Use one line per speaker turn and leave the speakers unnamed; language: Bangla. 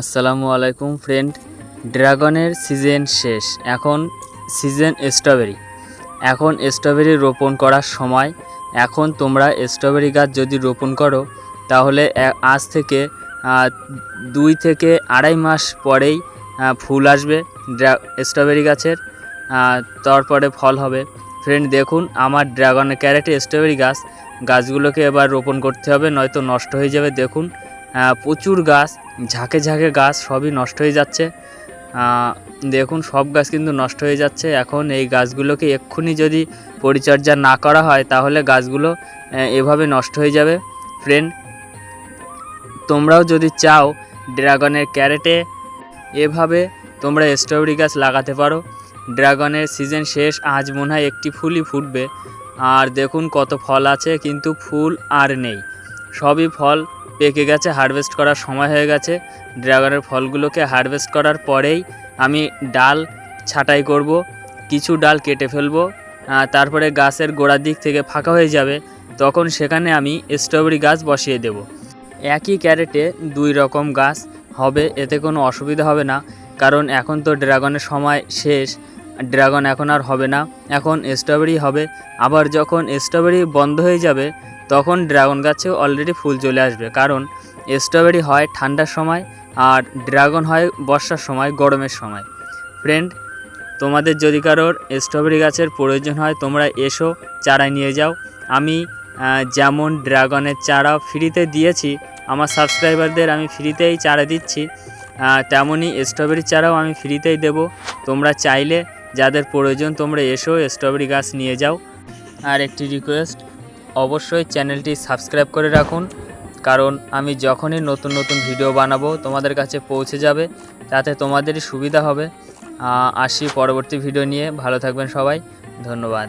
আসসালামু আলাইকুম ফ্রেন্ড। ড্রাগনের সিজন শেষ। এখন সিজন স্ট্রবেরি। এখন স্ট্রবেরি রোপণ করার সময়। এখন তোমরা স্ট্রবেরি গাছ যদি রোপণ করো, তাহলে আজ থেকে দুই থেকে আড়াই মাস পরেই ফুল আসবে স্ট্রবেরি গাছের। তারপরে ফল হবে। ফ্রেন্ড, দেখুন, আমার ড্রাগনের ক্যারেটে স্ট্রবেরি গাছ, গাছগুলোকে এবার রোপণ করতে হবে, নয়তো নষ্ট হয়ে যাবে, দেখুন। প্রচুর গাছ, ঝাঁকে ঝাঁকে গাছ সবই নষ্ট হয়ে যাচ্ছে। দেখুন, সব গাছ কিন্তু নষ্ট হয়ে যাচ্ছে। এখন এই গাছগুলোকে এক্ষুনি যদি পরিচর্যা না করা হয়, তাহলে গাছগুলো এভাবে নষ্ট হয়ে যাবে। ফ্রেন্ড তোমরাও যদি চাও, ড্রাগনের ক্যারেটে এভাবে তোমরা স্ট্রবেরি গাছ লাগাতে পারো। ড্রাগনের সিজন শেষ, আজ মনে হয় একটি ফুলই ফুটবে। আর দেখুন কত ফল আছে, কিন্তু ফুল আর নেই। সবই ফল পেকে গেছে হারভেস্ট করার সময় হয়ে গেছে। ড্রাগনের ফলগুলোকে হারভেস্ট করার পরেই আমি ডাল ছাঁটাই করব, কিছু ডাল কেটে ফেলব তারপরে গাছের গোড়ার দিক থেকে ফাঁকা হয়ে যাবে, তখন সেখানে আমি স্ট্রবেরি গাছ বসিয়ে দেব। একই ক্যারেটে দুই রকম গাছ হবে, এতে কোনো অসুবিধা হবে না, কারণ এখন তো ড্রাগনের সময় শেষ ড্রাগন এখন আর হবে না, এখন স্ট্রবেরি হবে। আবার যখন স্ট্রবেরি বন্ধ হয়ে যাবে তখন ড্রাগন গাছেও অলরেডি ফুল চলে আসবে। কারণ স্ট্রবেরি হয় ঠান্ডার সময় আর ড্রাগন হয় বর্ষার সময়, গরমের সময়। ফ্রেন্ড তোমাদের যদি কারোর স্ট্রবেরি গাছের প্রয়োজন হয়, তোমরা এসো চারা নিয়ে যাও। আমি যেমন ড্রাগনের চারা ফ্রিতে দিয়েছি, আমার সাবস্ক্রাইবারদের আমি ফ্রিতেই চারা দিচ্ছি তেমনই স্ট্রবেরি চারাও আমি ফ্রিতেই দেব। তোমরা চাইলে যাদের প্রয়োজন তোমরা এসো স্ট্রবেরি গাছ নিয়ে যাও। আর একটি রিকোয়েস্ট অবশ্যই চ্যানেলটি সাবস্ক্রাইব করে রাখুন, কারণ আমি যখনই নতুন নতুন ভিডিও বানাবো তোমাদের কাছে পৌঁছে যাবে তাতে তোমাদেরই সুবিধা হবে। আসি পরবর্তী ভিডিও নিয়ে। ভালো থাকবেন সবাই। ধন্যবাদ।